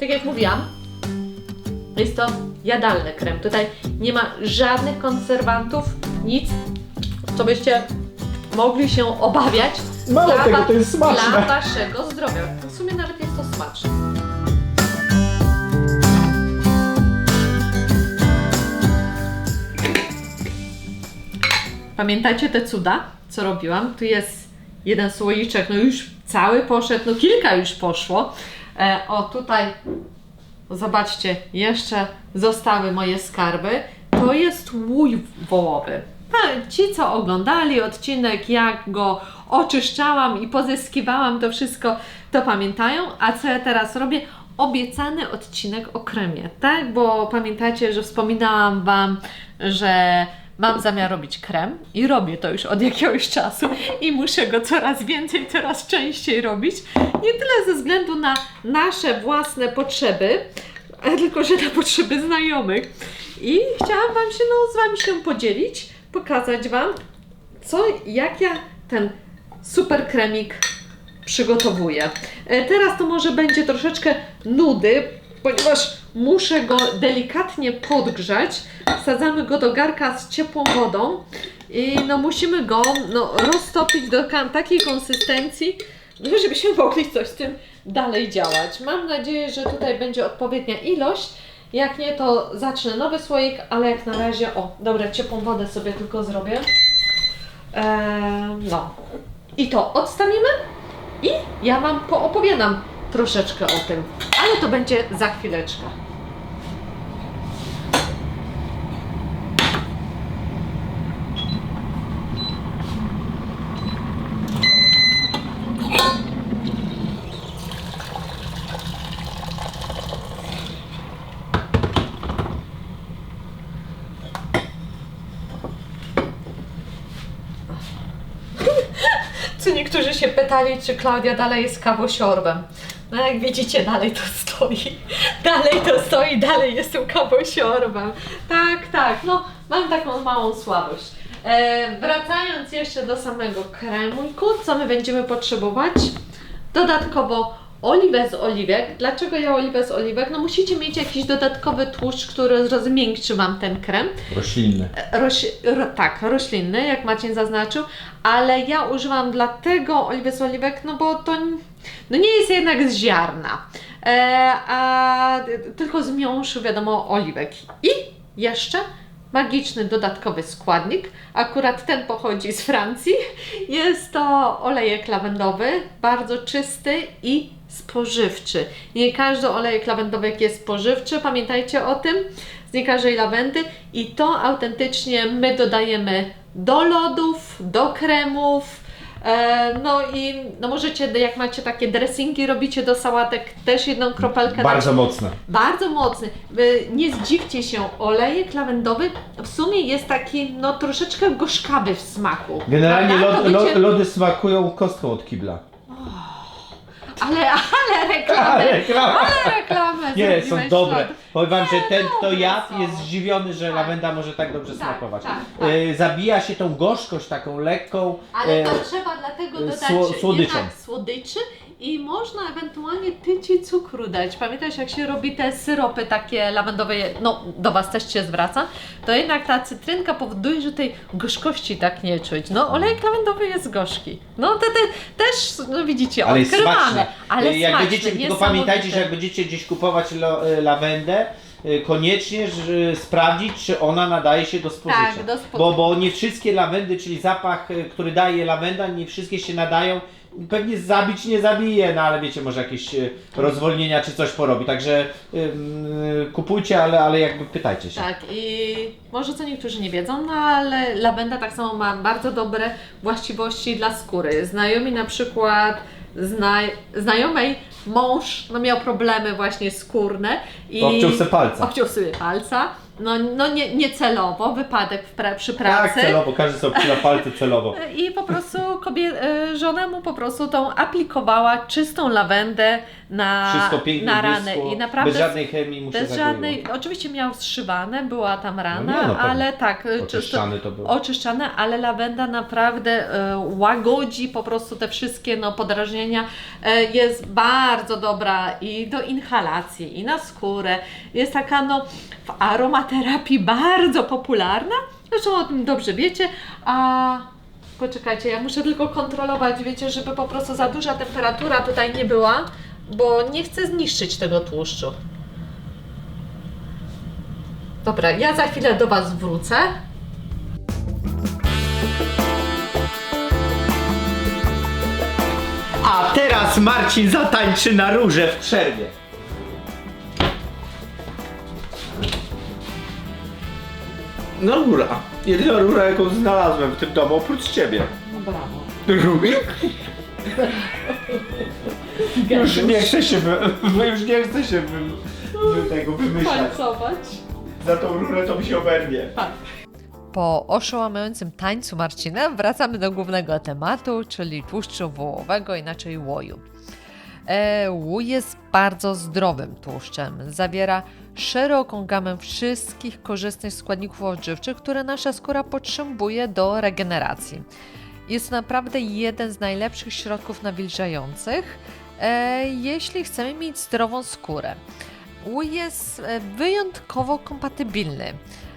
tak jak mówiłam, jest to jadalny krem. Tutaj nie ma żadnych konserwantów, nic, co byście mogli się obawiać. Mało dla tego, to jest smaczne. Dla waszego zdrowia. W sumie nawet jest to smaczne. Pamiętacie te cuda, co robiłam? Tu jest jeden słoiczek, no już cały poszedł, no kilka już poszło. E, o, tutaj zobaczcie, jeszcze zostały moje skarby. To jest łój wołowy. Ci, co oglądali odcinek, jak go oczyszczałam i pozyskiwałam to wszystko, to pamiętają. A co ja teraz robię? Obiecany odcinek o kremie, tak? Bo pamiętacie, że wspominałam Wam, że mam zamiar robić krem i robię to już od jakiegoś czasu i muszę go coraz więcej, coraz częściej robić. Nie tyle ze względu na nasze własne potrzeby, tylko, że na potrzeby znajomych. I chciałam Wam się, no, z Wami się podzielić, pokazać Wam, co, jak ja ten super kremik przygotowuję. E, Teraz to może będzie troszeczkę nudy, ponieważ muszę go delikatnie podgrzać. Wsadzamy go do garka z ciepłą wodą i no musimy go no, roztopić do takiej konsystencji, no, żebyśmy mogli coś z tym dalej działać. Mam nadzieję, że tutaj będzie odpowiednia ilość. Jak nie, to zacznę nowy słoik, ale jak na razie, o, dobra, ciepłą wodę sobie tylko zrobię. Eee, no. I to odstawimy i ja Wam poopowiadam troszeczkę o tym, ale to będzie za chwileczkę. Co niektórzy się pytali, czy Klaudia dalej jest kawosiorem. No jak widzicie, dalej to stoi. Dalej to stoi, dalej jestem kawosiorem. Tak, tak, no mam taką małą słabość. E, wracając jeszcze do samego kremujku, co my będziemy potrzebować? Dodatkowo oliwę z oliwek. Dlaczego ja oliwę z oliwek? No musicie mieć jakiś dodatkowy tłuszcz, który rozmiękczy Wam ten krem. Roślinne. Roś, ro, tak, roślinny, jak Marcin zaznaczył, ale ja używam dlatego oliwy z oliwek, no bo to no nie jest jednak z ziarna, e, a tylko z miąższu, wiadomo, oliwek. I jeszcze magiczny dodatkowy składnik, akurat ten pochodzi z Francji, jest to olejek lawendowy, bardzo czysty i spożywczy. Nie każdy olejek lawendowy jest spożywczy, pamiętajcie o tym, z każdej lawendy i to autentycznie my dodajemy do lodów, do kremów, no i no możecie, jak macie takie dressingi, robicie do sałatek też jedną kropelkę. Bardzo mocne. Bardzo mocny. Nie zdziwcie się, olejek lawendowy w sumie jest taki no troszeczkę gorzkawy w smaku. Generalnie Prawda? lod, To lo, bycie- lody smakują kostką od kibla. Ale, ale reklamę, reklama. ale reklamę Nie, są zrobiłeś dobre. Powiem wam, że ten, kto dobre jadł, są. jest zdziwiony, że Tak. lawenda może tak dobrze Tak, smakować. tak, tak. E, zabija się tą gorzkość taką lekką. Ale e, to trzeba dlatego e, dodać sło- słodyczą. jednak słodyczy i można ewentualnie tyci cukru dać. Pamiętasz jak się robi te syropy takie lawendowe, no do Was też się zwraca, to jednak ta cytrynka powoduje, że tej gorzkości tak nie czuć. No olejek lawendowy jest gorzki. No te, te też, no widzicie, Ale jest odkrywamy. smaczne. Ale jak będziecie, tylko pamiętajcie, że jak będziecie gdzieś kupować lo, e, lawendę, e, koniecznie że, sprawdzić, czy ona nadaje się do spożycia. Tak, do spo- bo, bo nie wszystkie lawendy, czyli zapach, e, który daje lawenda, nie wszystkie się nadają. Pewnie zabić nie zabije, no ale wiecie, może jakieś e, rozwolnienia czy coś porobi. Także ym, kupujcie, ale, ale jakby pytajcie się. Tak, i może co niektórzy nie wiedzą, no ale lawenda tak samo ma bardzo dobre właściwości dla skóry. Znajomi na przykład zna, znajomej mąż no, miał problemy właśnie skórne i Obciął se palca. obciął sobie palca no, no nie, nie celowo, wypadek w pra- przy Tak, pracy. celowo, każdy sobie obcina palce celowo. I po prostu kobie, e, żona mu po prostu tą aplikowała czystą lawendę na, na ranę. I naprawdę bez żadnej chemii mu bez żadnej, oczywiście miał zszywane, była tam rana, nie, no ale tak, e, czysto, Oczyszczany to był. oczyszczane, ale lawenda naprawdę e, łagodzi po prostu te wszystkie no, podrażnienia. E, jest bardzo dobra i do inhalacji, i na skórę. Jest taka no, w aromaterapii bardzo popularna. Zresztą o tym dobrze wiecie. A poczekajcie, ja muszę tylko kontrolować, wiecie, żeby po prostu za duża temperatura tutaj nie była, bo nie chcę zniszczyć tego tłuszczu. Dobra, ja za chwilę do Was wrócę. A teraz Marcin zatańczy na róże w przerwie. No rura. Jedyna rura, jaką znalazłem w tym domu, oprócz ciebie. No brawo. Rubik? Już nie chcę się, wy, już nie chcę się wy, wy tego wymyślać. Tańcować. Za tą rurę to mi się oberwie. Tak. Po oszałamiającym tańcu Marcina wracamy do głównego tematu, czyli tłuszczu wołowego, inaczej łoju. E, łój jest bardzo zdrowym tłuszczem. Zawiera szeroką gamę wszystkich korzystnych składników odżywczych, które nasza skóra potrzebuje do regeneracji. Jest naprawdę jeden z najlepszych środków nawilżających, e, jeśli chcemy mieć zdrową skórę. Łój jest e, wyjątkowo kompatybilny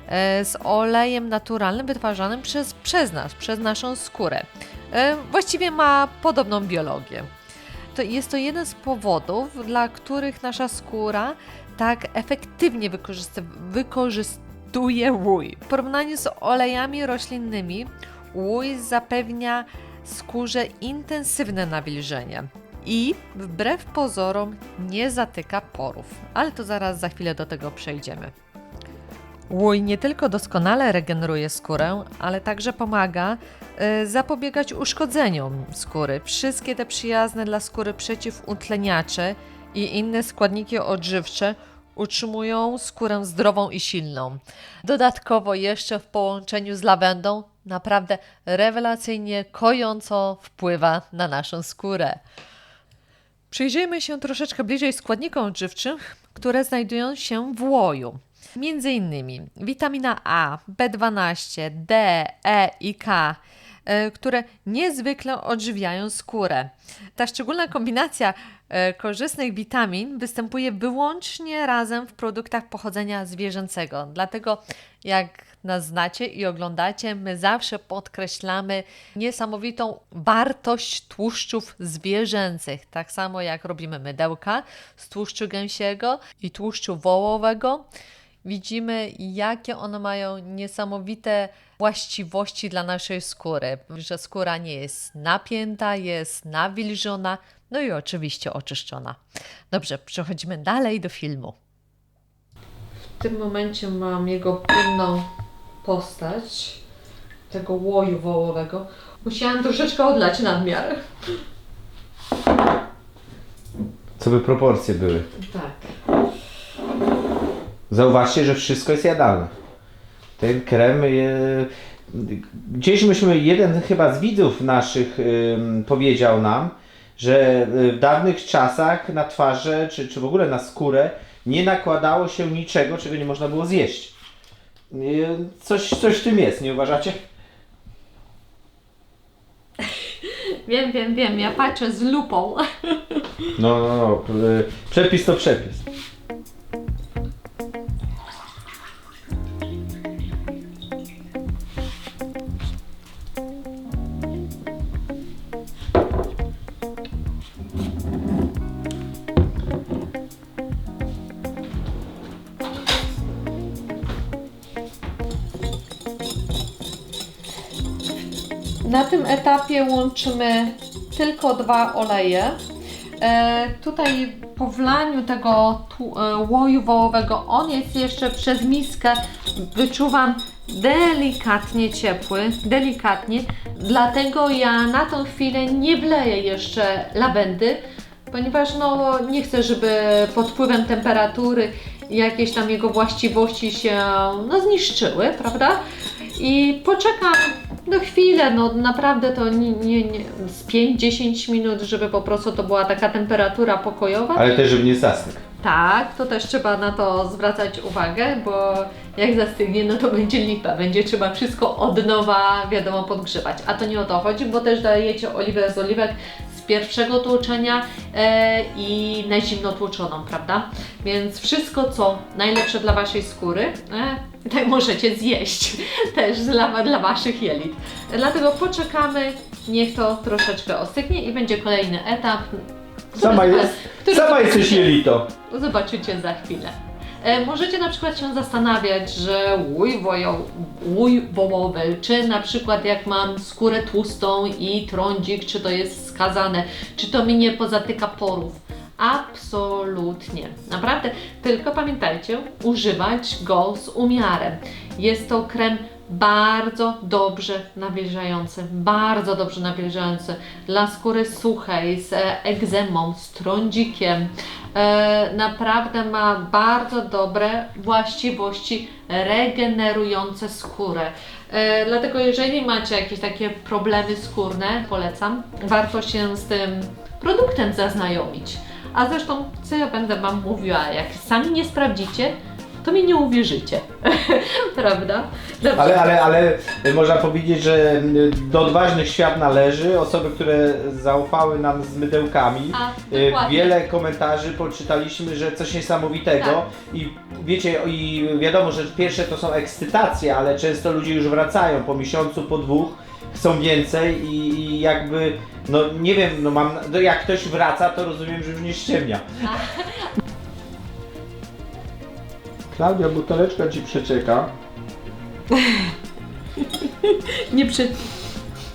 e, z olejem naturalnym wytwarzanym przez, przez nas, przez naszą skórę. E, Właściwie ma podobną biologię. To jest to jeden z powodów, dla których nasza skóra tak efektywnie wykorzystuje łój. W porównaniu z olejami roślinnymi, łój zapewnia skórze intensywne nawilżenie i wbrew pozorom nie zatyka porów. Ale to zaraz za chwilę do tego przejdziemy. Łój nie tylko doskonale regeneruje skórę, ale także pomaga e, zapobiegać uszkodzeniom skóry. Wszystkie te przyjazne dla skóry przeciwutleniacze i inne składniki odżywcze utrzymują skórę zdrową i silną. Dodatkowo jeszcze w połączeniu z lawendą naprawdę rewelacyjnie kojąco wpływa na naszą skórę. Przyjrzyjmy się troszeczkę bliżej składnikom odżywczym, które znajdują się w łoju. Między innymi witamina A, B12, D, E i K, e, które niezwykle odżywiają skórę. Ta szczególna kombinacja e, korzystnych witamin występuje wyłącznie razem w produktach pochodzenia zwierzęcego. Dlatego jak nas znacie i oglądacie, my zawsze podkreślamy niesamowitą wartość tłuszczów zwierzęcych. Tak samo jak robimy mydełka z tłuszczu gęsiego i tłuszczu wołowego. Widzimy, jakie one mają niesamowite właściwości dla naszej skóry, że skóra nie jest napięta, jest nawilżona, no i oczywiście oczyszczona. Dobrze, przechodzimy dalej do filmu. W tym momencie mam jego płynną postać, tego łoju wołowego. Musiałam troszeczkę odlać nadmiar. Co by proporcje były? Tak. Zauważcie, że wszystko jest jadalne. Ten krem. Je... Gdzieś myśmy, jeden chyba z widzów naszych ym, powiedział nam, że y, w dawnych czasach na twarze, czy, czy w ogóle na skórę nie nakładało się niczego, czego nie można było zjeść. Y, Coś, coś w tym jest, nie uważacie? Wiem, wiem, wiem, ja patrzę z lupą. No, no, no. y, Przepis to przepis. Etapie łączymy tylko dwa oleje. E, tutaj po wlaniu tego e, łoju wołowego, on jest jeszcze przez miskę, wyczuwam delikatnie ciepły, delikatnie. Dlatego ja na tą chwilę nie wleję jeszcze lawendy, ponieważ no, nie chcę, żeby pod wpływem temperatury jakieś tam jego właściwości się no, zniszczyły, prawda? I poczekam no chwilę, no naprawdę to nie, nie, nie, z 5-10 minut, żeby po prostu to była taka temperatura pokojowa. Ale też, żeby nie zastygł. Tak, to też trzeba na to zwracać uwagę, bo jak zastygnie, no to będzie lipa. Będzie trzeba wszystko od nowa, wiadomo, podgrzewać. A to nie o to chodzi, bo też dajecie oliwę z oliwek z pierwszego tłuczenia e, i na zimno tłuczoną, prawda? Więc wszystko, co najlepsze dla Waszej skóry, e, tak możecie zjeść też dla, dla Waszych jelit. Dlatego poczekamy, niech to troszeczkę ostygnie i będzie kolejny etap. Sama, jest, który- sama jesteś jelito. Zobaczycie za chwilę. E, możecie na przykład się zastanawiać, że łój, wojo, łój wołowy, czy na przykład jak mam skórę tłustą i trądzik, czy to jest skazane, czy to mi nie pozatyka porów. Absolutnie. Naprawdę. Tylko pamiętajcie, używać go z umiarem. Jest to krem bardzo dobrze nawilżający, bardzo dobrze nawilżający dla skóry suchej, z e, egzemą, z trądzikiem. E, naprawdę ma bardzo dobre właściwości regenerujące skórę. E, dlatego jeżeli macie jakieś takie problemy skórne, polecam, warto się z tym produktem zaznajomić. A zresztą, co ja będę Wam mówiła, jak sami nie sprawdzicie, to mi nie uwierzycie. Prawda? Dobrze. Ale, ale, ale można powiedzieć, że do odważnych świat należy. Osoby, które zaufały nam z mydełkami. A, dokładnie. Wiele komentarzy poczytaliśmy, że coś niesamowitego Tak. i wiecie, i wiadomo, że pierwsze to są ekscytacje, ale często ludzie już wracają po miesiącu, po dwóch, chcą więcej i, i jakby, no nie wiem, no mam, no jak ktoś wraca, to rozumiem, że już nie ściemnia. Klaudia, buteleczka ci przecieka. Nie, prze...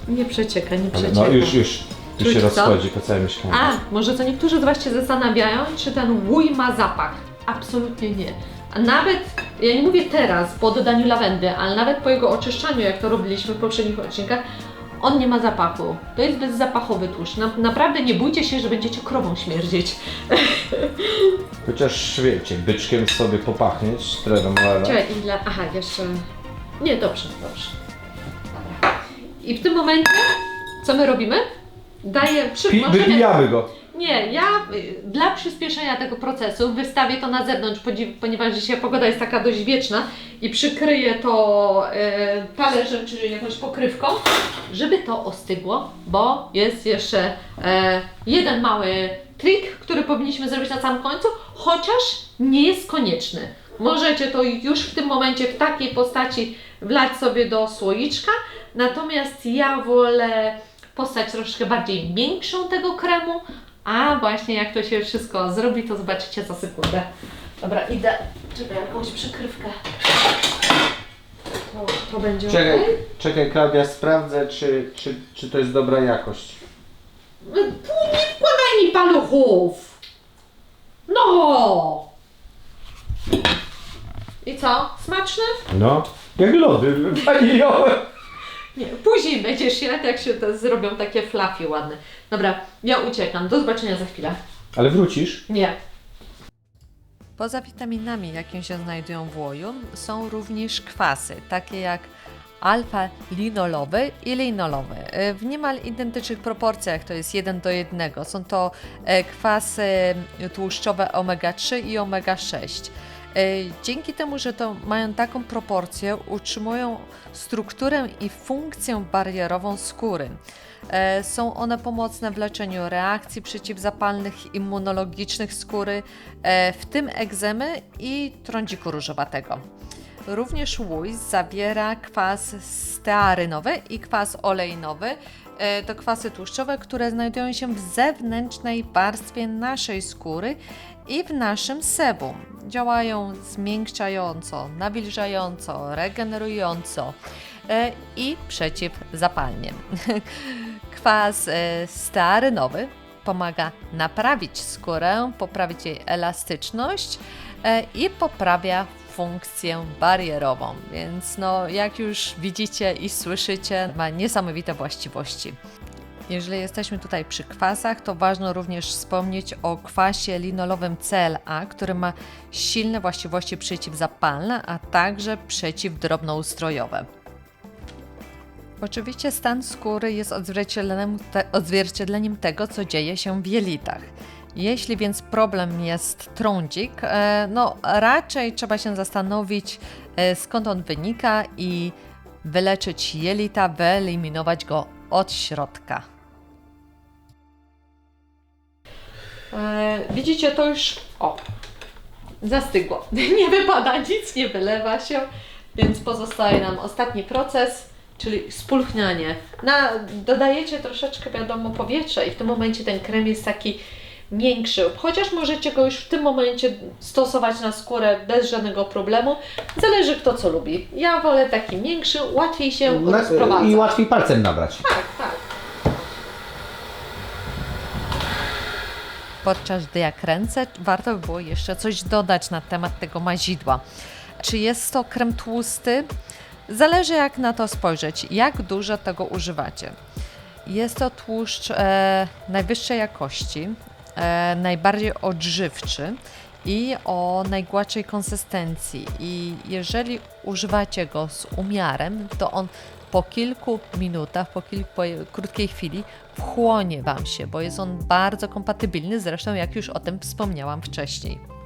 nie przecieka, nie Ale przecieka. no już, już, tu Czuć się co? rozchodzi po całym mieszkaniu. A, może co niektórzy z Was się zastanawiają, czy ten łój ma zapach. Absolutnie nie. A nawet, ja nie mówię teraz po dodaniu lawendy, ale nawet po jego oczyszczaniu, jak to robiliśmy w poprzednich odcinkach, on nie ma zapachu. To jest bezzapachowy tłuszcz. Na, naprawdę nie bójcie się, że będziecie krową śmierdzieć. Chociaż wiecie, byczkiem sobie popachnieć, trewem Czekaj, ile? Aha, jeszcze... Nie, dobrze, dobrze. Dobra. I w tym momencie, co my robimy? Daję... Przy... Pi- możemy- wypijamy go. Nie, ja y, dla przyspieszenia tego procesu wystawię to na zewnątrz, ponieważ dzisiaj pogoda jest taka dość wieczna i przykryję to e, talerzem czy jakąś pokrywką, żeby to ostygło, bo jest jeszcze e, jeden mały trik, który powinniśmy zrobić na samym końcu, chociaż nie jest konieczny. Możecie to już w tym momencie w takiej postaci wlać sobie do słoiczka, natomiast ja wolę postać troszkę bardziej miększą tego kremu, a właśnie jak to się wszystko zrobi, to zobaczycie za sekundę. Dobra, idę, czekaj, jakąś przykrywkę. To, to będzie Czekaj, okej? czekaj Klaudia, sprawdzę czy, czy, czy to jest dobra jakość. Tu nie wkładaj mi paluchów! No! I co? Smaczne? No, jak lody waniliowe. Nie, później będziesz jadł, jak się te zrobią takie fluffy ładne. Dobra, ja uciekam. Do zobaczenia za chwilę. Ale wrócisz? Nie. Poza witaminami, jakie się znajdują w łoju, są również kwasy, takie jak alfa-linolowy i linolowy. E, W niemal identycznych proporcjach, to jest 1 do 1. Są to e, kwasy tłuszczowe omega-3 i omega-6. E, Dzięki temu, że to mają taką proporcję, utrzymują strukturę i funkcję barierową skóry. E, Są one pomocne w leczeniu reakcji przeciwzapalnych, immunologicznych skóry, e, w tym egzemy i trądziku różowatego. Również łój zawiera kwas stearynowy i kwas olejnowy. E, To kwasy tłuszczowe, które znajdują się w zewnętrznej warstwie naszej skóry i w naszym sebum. Działają zmiękczająco, nawilżająco, regenerująco i przeciwzapalnie. Kwas e, stearynowy pomaga naprawić skórę, poprawić jej elastyczność e, i poprawia funkcję barierową. Więc no, jak już widzicie i słyszycie, ma niesamowite właściwości. Jeżeli jesteśmy tutaj przy kwasach, to ważno również wspomnieć o kwasie linolowym CLA, który ma silne właściwości przeciwzapalne, a także przeciwdrobnoustrojowe. Oczywiście stan skóry jest odzwierciedleniem, te, odzwierciedleniem tego, co dzieje się w jelitach. Jeśli więc problem jest trądzik, e, no raczej trzeba się zastanowić, e, skąd on wynika i wyleczyć jelita, wyeliminować go od środka. E, widzicie, to już o, zastygło. Nie wypada nic, nie wylewa się, więc pozostaje nam ostatni proces, czyli spulchnianie. Na, dodajecie troszeczkę, wiadomo, powietrza i w tym momencie ten krem jest taki miększy, chociaż możecie go już w tym momencie stosować na skórę bez żadnego problemu. Zależy kto co lubi. Ja wolę taki miększy, łatwiej się Na, rozprowadza. I łatwiej palcem nabrać. Tak, tak. Podczas gdy ja kręcę, warto by było jeszcze coś dodać na temat tego mazidła. Czy jest to krem tłusty? Zależy jak na to spojrzeć, jak dużo tego używacie. Jest to tłuszcz e, najwyższej jakości, e, najbardziej odżywczy i o najgładszej konsystencji. I jeżeli używacie go z umiarem, to on po kilku minutach, po, kilku, po krótkiej chwili wchłonie Wam się, bo jest on bardzo kompatybilny, zresztą jak już o tym wspomniałam wcześniej.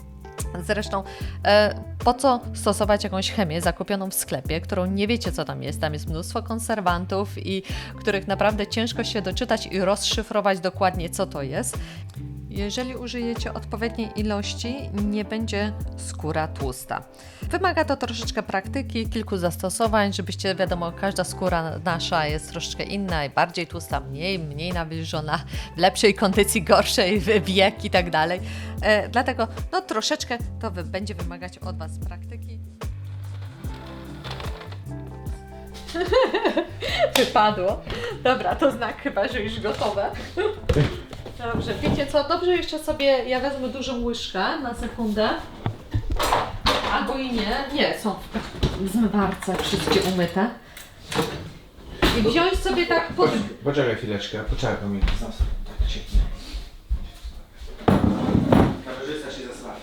Zresztą, e, po co stosować jakąś chemię zakupioną w sklepie, którą nie wiecie, co tam jest? Tam jest mnóstwo konserwantów i których naprawdę ciężko się doczytać i rozszyfrować dokładnie, co to jest. Jeżeli użyjecie odpowiedniej ilości, nie będzie skóra tłusta. Wymaga to troszeczkę praktyki, kilku zastosowań, żebyście, wiadomo, każda skóra nasza jest troszeczkę inna i bardziej tłusta, mniej, mniej nawilżona, w lepszej kondycji, gorszej, w- wiek i tak dalej. E, dlatego, no troszeczkę to będzie wymagać od Was praktyki. Wypadło. Dobra, to znak chyba, że już gotowe. Dobrze, wiecie co? Dobrze jeszcze sobie, ja wezmę dużą łyżkę na sekundę. Albo i nie. Nie, są w zmywarce wszystkie umyte. I wziąć sobie tak pod... Poczekaj chwileczkę, poczekaj mi. Tak cieknie. Kamerzysta się zasłania.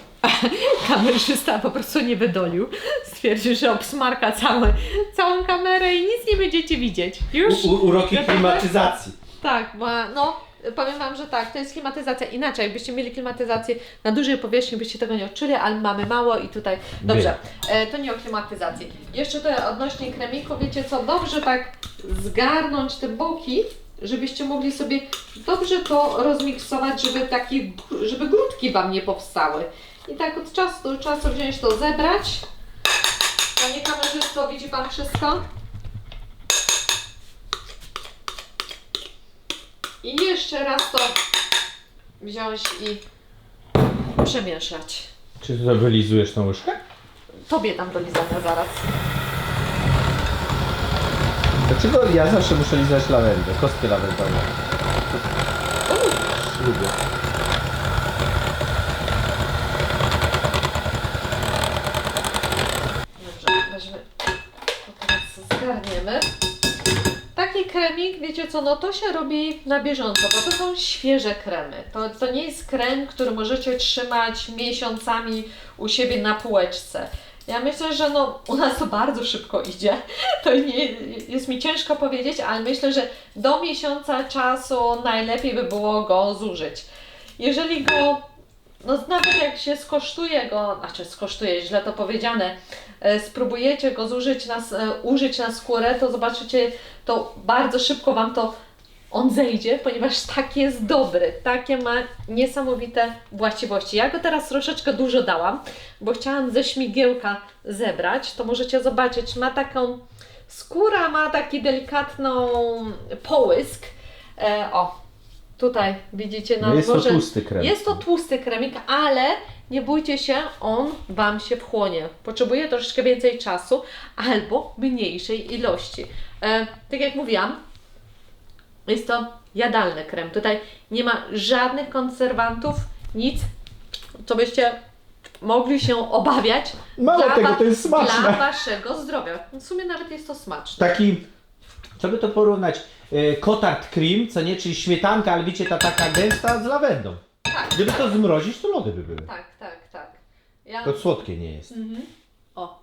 Kamerzysta po prostu nie wydolił. Stwierdził, że obsmarka całe, całą kamerę i nic nie będziecie widzieć. Już? U, u, uroki klimatyzacji. Tak, ma, no powiem Wam, że tak, to jest klimatyzacja. Inaczej, jakbyście mieli klimatyzację na dużej powierzchni, byście tego nie odczuli, ale mamy mało i tutaj. Dobrze, e, to nie o klimatyzacji. Jeszcze to odnośnie kremiku, wiecie co, dobrze tak zgarnąć te boki, żebyście mogli sobie dobrze to rozmiksować, żeby takie, żeby grudki Wam nie powstały. I tak od czasu do czasu wziąć to, zebrać. Panie kamerzysto, widzi Pan wszystko? I jeszcze raz to wziąć i przemieszać. Czy ty to wylizujesz tą łyżkę? Tobie tam do lizania zaraz. Dlaczego ja zawsze muszę lizać lawendę, kostkę lawendową? Lubię. Dobrze, weźmy. To teraz zgarniemy. Taki kremik, wiecie co, no to się robi na bieżąco, bo to są świeże kremy. To, to nie jest krem, który możecie trzymać miesiącami u siebie na półeczce. Ja myślę, że no, u nas to bardzo szybko idzie. To nie, jest mi ciężko powiedzieć, ale myślę, że do miesiąca czasu najlepiej by było go zużyć. Jeżeli go, no nawet jak się skosztuje go, znaczy skosztuje, źle to powiedziane, spróbujecie go zużyć na, e, użyć na skórę, to zobaczycie, to bardzo szybko Wam to on zejdzie, ponieważ tak jest dobry, takie ma niesamowite właściwości. Ja go teraz troszeczkę dużo dałam, bo chciałam ze śmigiełka zebrać, to możecie zobaczyć, ma taką, skóra ma taki delikatną połysk, e, o, tutaj widzicie na No jest to tłusty krem. Jest to tłusty kremik, ale nie bójcie się, on Wam się wchłonie. Potrzebuje troszeczkę więcej czasu albo mniejszej ilości. E, tak jak mówiłam, jest to jadalny krem. Tutaj nie ma żadnych konserwantów, nic, co byście mogli się obawiać. Mało dla tego, to jest Dla smaczne. Waszego zdrowia. W sumie nawet jest to smaczne. Taki Co by to porównać? E, Cotard cream, co nie, czyli śmietanka, ale wiecie, ta taka gęsta z lawendą. Tak, Gdyby to zmrozić, to lody by były. tak, tak, tak. Ja... To słodkie nie jest. O.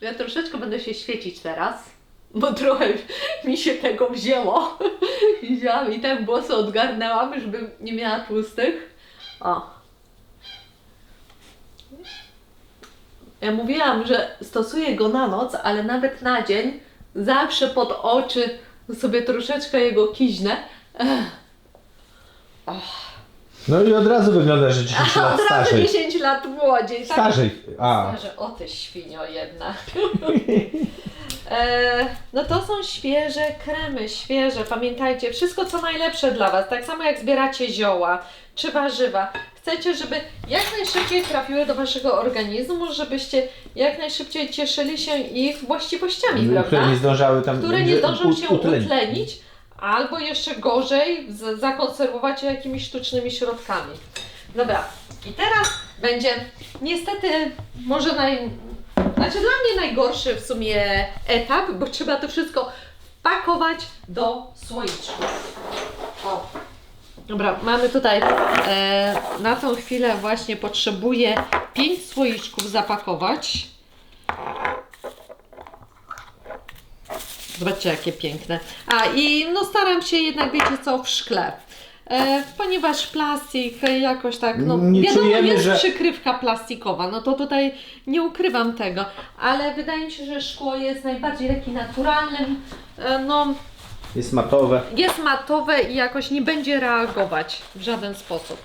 Ja troszeczkę będę się świecić teraz, bo trochę mi się tego wzięło. Wzięłam i tak włosy odgarnęłam, żeby nie miała tłustych. O. Ja mówiłam, że stosuję go na noc, ale nawet na dzień zawsze pod oczy sobie troszeczkę jego kiźnę. Ech. No i od razu wygląda, że 10 lat Od razu starzej. 10 lat młodziej. tak? Starzej. A, Że o ty świnio jedna. e, no to są świeże kremy, świeże. Pamiętajcie, wszystko co najlepsze dla Was. Tak samo jak zbieracie zioła czy warzywa. Chcecie, żeby jak najszybciej trafiły do Waszego organizmu, żebyście jak najszybciej cieszyli się ich właściwościami, prawda? które nie zdążały tam które nie zdążą się utlenić. utlenić, albo jeszcze gorzej, zakonserwować je jakimiś sztucznymi środkami. Dobra, i teraz będzie niestety może naj... Znaczy dla mnie najgorszy w sumie etap, bo trzeba to wszystko wpakować do słoiczków. O. Dobra, mamy tutaj e, na tą chwilę właśnie potrzebuję 5 słoiczków zapakować. Zobaczcie, jakie piękne. A i no staram się jednak, wiecie co, w szkle. E, ponieważ plastik jakoś tak, no Nie wiadomo, czujemy, jest że- przykrywka plastikowa, no to tutaj nie ukrywam tego, ale wydaje mi się, że szkło jest najbardziej taki naturalnym, e, no Jest matowe. jest matowe i jakoś nie będzie reagować w żaden sposób.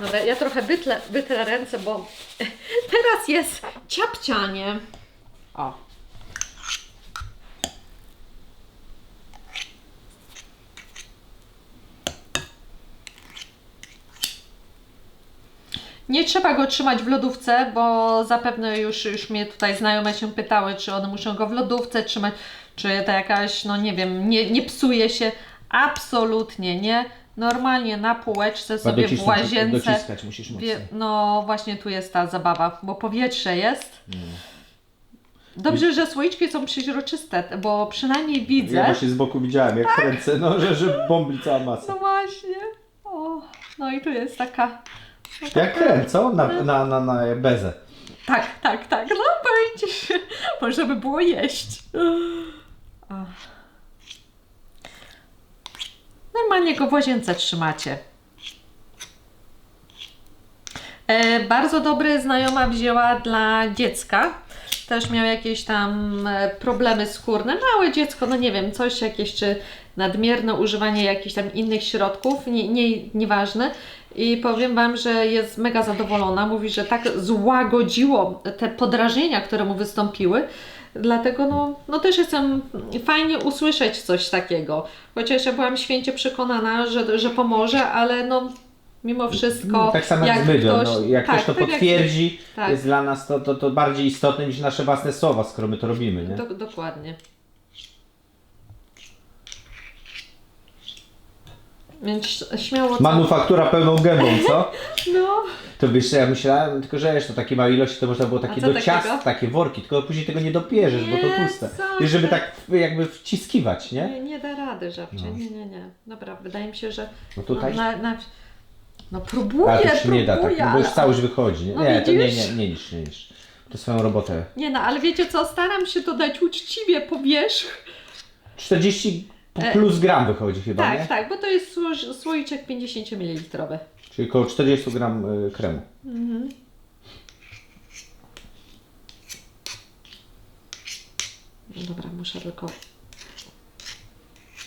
Dobra, ja trochę wytlę, wytrę ręce, bo teraz jest ciapcianie. O. Nie trzeba go trzymać w lodówce, bo zapewne już, już mnie tutaj znajome się pytały, czy one muszą go w lodówce trzymać, czy to jakaś, no nie wiem, nie, nie psuje się. Absolutnie nie. Normalnie na półeczce sobie w docisnąć- łazience. Dociskać musisz mocno. Wie, no właśnie tu jest ta zabawa, bo powietrze jest. Dobrze, że słoiczki są przeźroczyste, bo przynajmniej widzę. Ja właśnie z boku widziałem, jak kręcę, no, że, że bombi cała masa. No właśnie. O, no i tu jest taka. Jak kręcą na, na, na, na bezę. Tak, tak, tak. No powiem ci, by było jeść. Normalnie go w łazience trzymacie. E, bardzo dobry znajoma wzięła dla dziecka. Też miał jakieś tam e, problemy skórne. Małe dziecko, no nie wiem, coś jakieś, czy nadmierne używanie jakichś tam innych środków, nie, nie, nieważne. I powiem Wam, że jest mega zadowolona. Mówi, że tak złagodziło te podrażnienia, które mu wystąpiły. Dlatego no, no też jestem fajnie usłyszeć coś takiego. Chociaż ja byłam święcie przekonana, że, że pomoże, ale no mimo wszystko. tak samo jak, z Mydią, no, jak tak, ktoś to tak jak- potwierdzi, tak. jest dla nas to, to, to bardziej istotne niż nasze własne słowa, skoro my to robimy, nie? Do, dokładnie. Więc śmiało. Manufaktura pełną gębą, co? No, To wiesz, ja myślałem, tylko że wiesz, to takie małe ilości to można było takie do takiego? ciast, takie worki, tylko później tego nie dopierzesz, bo to Nie, tłuste. co I żeby ty. tak jakby wciskiwać, nie? nie, nie da rady, żabcie. No. Nie, nie, nie. Dobra, wydaje mi się, że. No tutaj, No, na, na, no próbuję, ale to próbuję. nie da tak, no bo już ale- całość wychodzi. Nie, No nie to nie, widzisz? nie, nie niż, nie niż. To swoją robotę. Nie no, ale wiecie co, staram się to dać uczciwie po wierzch. 40 E, plus gram wychodzi chyba, Tak, nie? tak, bo to jest sło- słoiczek 50 ml. Czyli około 40 gram y, kremu. Dobra, muszę tylko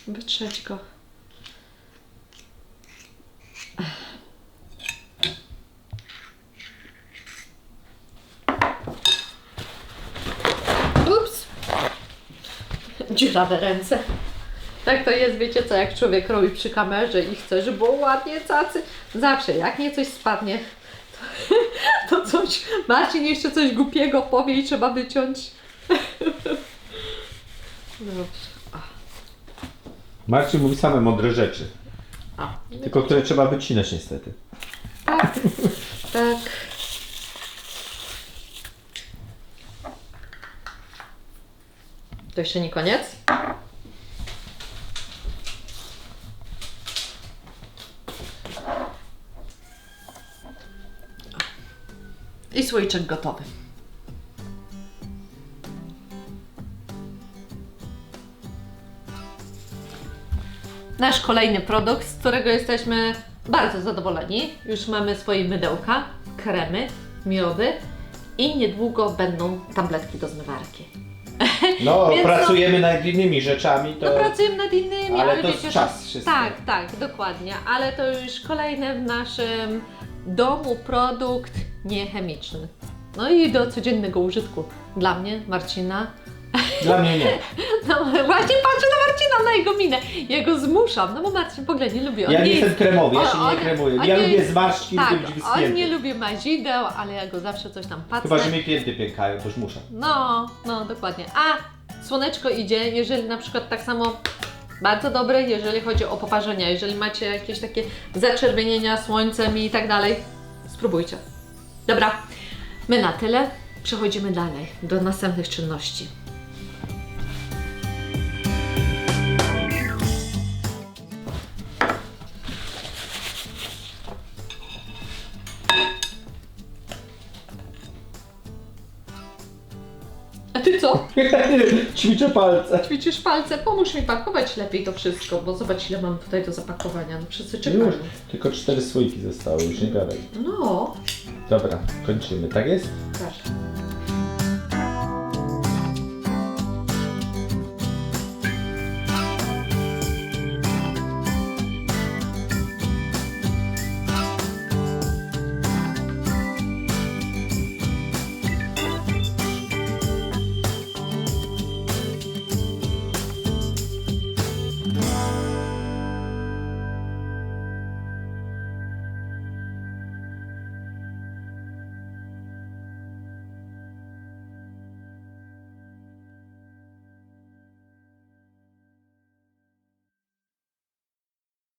wytrzeć go. Ups! Dziurawe ręce. Tak to jest, wiecie co, jak człowiek robi przy kamerze i chce, żeby było ładnie cacy. Zawsze, jak nie coś spadnie, to, to coś, Marcin jeszcze coś głupiego powie i trzeba wyciąć. Dobrze. Marcin mówi same mądre rzeczy, A, tylko które trzeba wycinać niestety. tak, tak. To jeszcze nie koniec. I słoiczek gotowy. Nasz kolejny produkt, z którego jesteśmy bardzo zadowoleni. Już mamy swoje mydełka, kremy, miody i niedługo będą tabletki do zmywarki. No, Więc pracujemy nad innymi rzeczami, to... No pracujemy nad innymi, ale ale, to wiecie, czas wszystko. Tak, tak, dokładnie, ale to już kolejny w naszym domu produkt niechemiczny. No i do codziennego użytku. Dla mnie, Marcina. Dla mnie nie. No właśnie patrzę na Marcina, na jego minę. Ja go zmuszam, no bo Marcin w ogóle nie lubi. On Ja nie jest- jestem kremowy, ja się on- nie kremuję. Ja lubię zmarszczki Tak, być on nie lubi mazideł, ale ja go zawsze coś tam patrzę. Chyba, że mnie pięty piekają, to już muszę. No, no dokładnie. A słoneczko idzie, jeżeli na przykład tak samo bardzo dobre, jeżeli chodzi o poparzenia, jeżeli macie jakieś takie zaczerwienienia słońcem i tak dalej, spróbujcie. Dobra, my na tyle. Przechodzimy dalej do następnych czynności. Co? Ćwiczę palce. Ćwiczysz palce, pomóż mi pakować lepiej to wszystko, bo zobacz ile mam tutaj do zapakowania. No wszyscy czekają. Już, tylko cztery słoiki zostały, już nie gadaj. No, Dobra, kończymy, tak jest? tak.